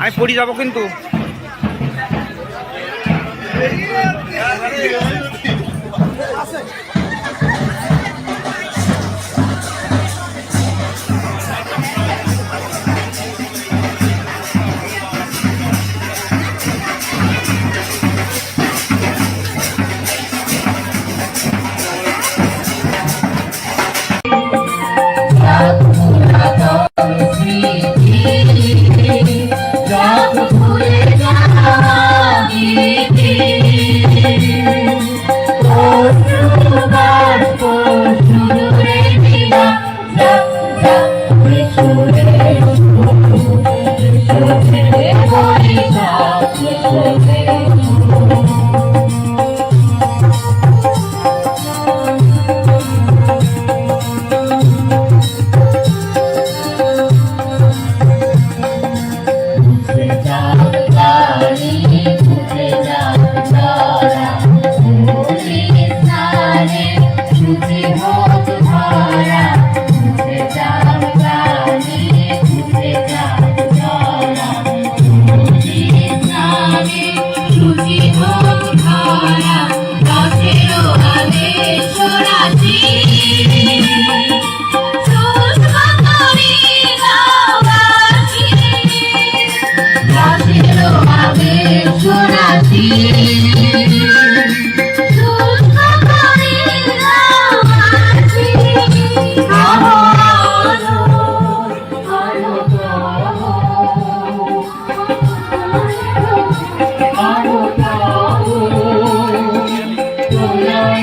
আমি পড়ি যাব কিন্তু।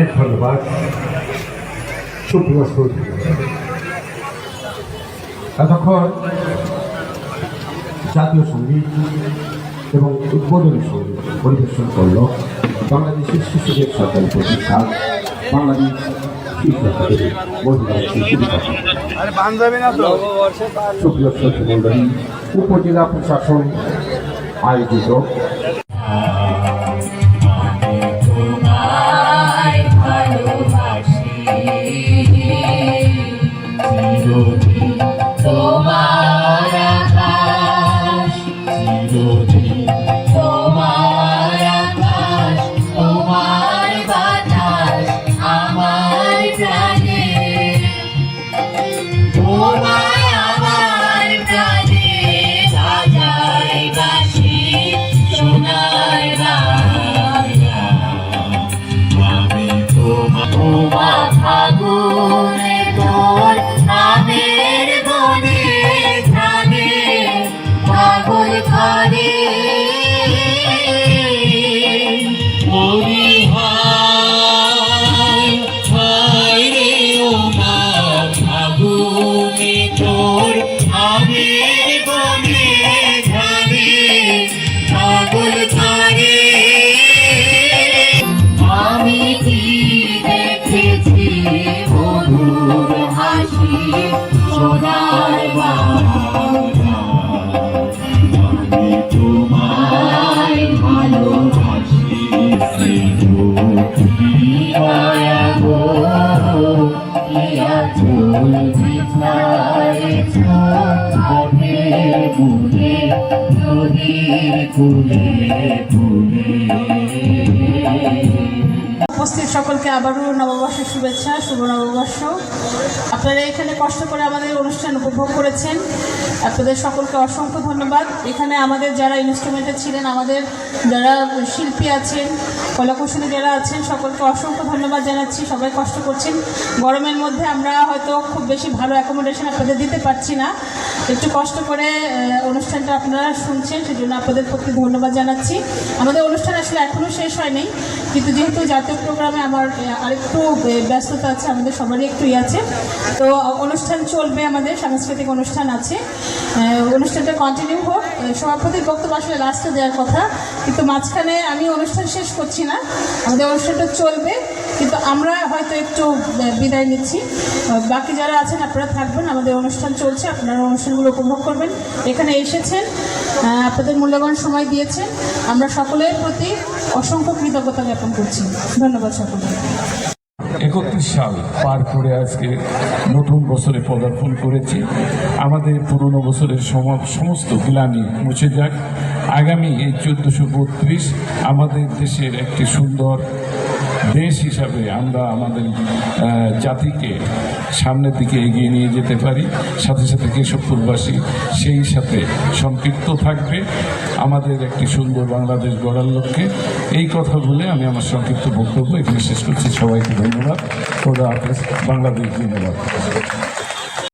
অনেক ধন্যবাদ। সুপ্রিয় শ্রোতা এতক্ষণ জাতীয় সংগীত এবং উদ্বোধনী সংগীত পরিবেশন করল বাংলাদেশের শিশুদের সরকারি প্রতিষ্ঠান বাংলাদেশ সুপ্রিয় শ্রোতা উপজেলা প্রশাসন আয়োজিত। উপস্থিত সকলকে আবারও নববর্ষের শুভেচ্ছা, শুভ নববর্ষ। আপনারা এখানে কষ্ট করে আমাদের অনুষ্ঠান উপভোগ করেছেন। আপনাদের সকলকে অসংখ্য ধন্যবাদ। এখানে আমাদের যারা ইনস্ট্রুমেন্টে ছিলেন, আমাদের যারা শিল্পী আছেন, কলাকুশলী যারা আছেন, সকলকে অসংখ্য ধন্যবাদ জানাচ্ছি। সবাই কষ্ট করছেন। গরমের মধ্যে আমরা হয়তো খুব বেশি ভালো অ্যাকোমোডেশন আপনাদের দিতে পারছি না। একটু কষ্ট করে অনুষ্ঠানটা আপনারা শুনছেন, সেজন্য আপনাদের প্রতি ধন্যবাদ জানাচ্ছি। আমাদের অনুষ্ঠান আসলে এখনও শেষ হয়নি, কিন্তু যেহেতু জাতীয় প্রোগ্রামে আমার আরেকটু ব্যস্ততা আছে, আমাদের সবারই একটু ইয়ে আছে। তো অনুষ্ঠান চলবে আমাদের, সাংস্কৃতিক অনুষ্ঠান আছে। অনুষ্ঠানটা কন্টিনিউ হোক সভাপতির বক্তব্য আসলে লাস্টে দেওয়ার কথা, কিন্তু মাঝখানে আমি অনুষ্ঠান শেষ করছি না। আমাদের অনুষ্ঠানটা চলবে। কিন্তু আমরা হয়তো একটু বিদায় নিচ্ছি। বাকি যারা আছেন, আপনারা থাকবেন। আমাদের অনুষ্ঠান চলছে। আপনারা অনুষ্ঠানগুলো উপভোগ করবেন। এখানে এসেছেন আপনাদের মূল্যবান সময় দিয়েছেন। আমরা সকলের প্রতি অসংখ্য কৃতজ্ঞতা জ্ঞাপন করছি। ধন্যবাদ সকলকে। একত্রিশ সাল পার করে আজকে নতুন বছরে পদার্পণ করেছি। আমাদের পুরনো বছরের সম- সমস্ত গ্লানি মুছে যাক। আগামী এই চোদ্দশো বত্রিশ আমাদের দেশের একটি সুন্দর দেশ হিসাবে আমরা আমাদের জাতিকে সামনের দিকে এগিয়ে নিয়ে যেতে পারি। সাথে সাথে কেশবপুরবাসী সেই সাথে সম্পৃক্ত থাকবে। আমাদের একটি সুন্দর বাংলাদেশ গড়ার লক্ষ্যে। এই কথা বলে আমি আমার সংক্ষিপ্ত বক্তব্য এখানে শেষ করছি। সবাইকে ধন্যবাদ। খোদা হাফেজ। বাংলাদেশ ধন্যবাদ